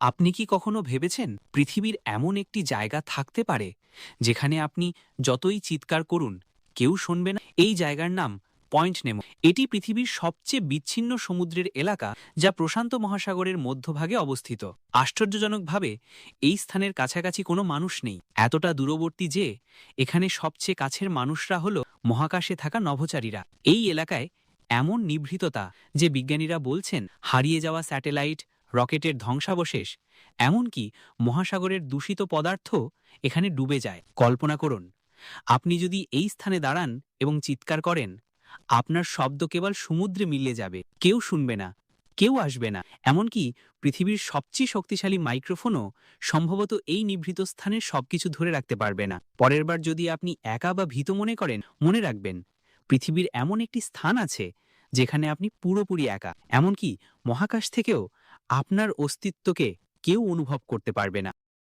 আপনি কি কখনো ভেবেছেন পৃথিবীর এমন একটি জায়গা থাকতে পারে যেখানে আপনি যতই চিৎকার করুন, কেউ শুনবে না? এই জায়গার নাম পয়েন্ট নেমো। এটি পৃথিবীর সবচেয়ে বিচ্ছিন্ন সমুদ্রের এলাকা যা প্রশান্ত মহাসাগরের মধ্যভাগে অবস্থিত। আশ্চর্যজনকভাবে, এই স্থানের কাছাকাছি কোনো মানুষ নেই। এতটা দূরবর্তী যে, এখানে সবচেয়ে কাছের মানুষরা হল মহাকাশে থাকা নভোচারীরা। এই এলাকায় এমন নিভৃততা যে বিজ্ঞানীরা বলছেন, হারিয়ে যাওয়া স্যাটেলাইট রকেটের ধ্বংসাবশেষ, এমনকি মহাসাগরের দূষিত পদার্থ এখানে ডুবে যায়। কল্পনা করুন, আপনি যদি এই স্থানে দাঁড়ান এবং চিৎকার করেন, আপনার শব্দ কেবল সমুদ্রে মিলে যাবে। কেউ শুনবে না, কেউ আসবে না। এমনকি পৃথিবীর সবচেয়ে শক্তিশালী মাইক্রোফোনও সম্ভবত এই নিভৃত স্থানের সবকিছু ধরে রাখতে পারবে না। পরের বার যদি আপনি একা বা ভীত মনে করেন, মনে রাখবেন, পৃথিবীর এমন একটি স্থান আছে, যেখানে আপনি পুরোপুরি একা। এমনকি মহাকাশ থেকেও আপনার অস্তিত্বকে কেউ অনুভব করতে পারবে না।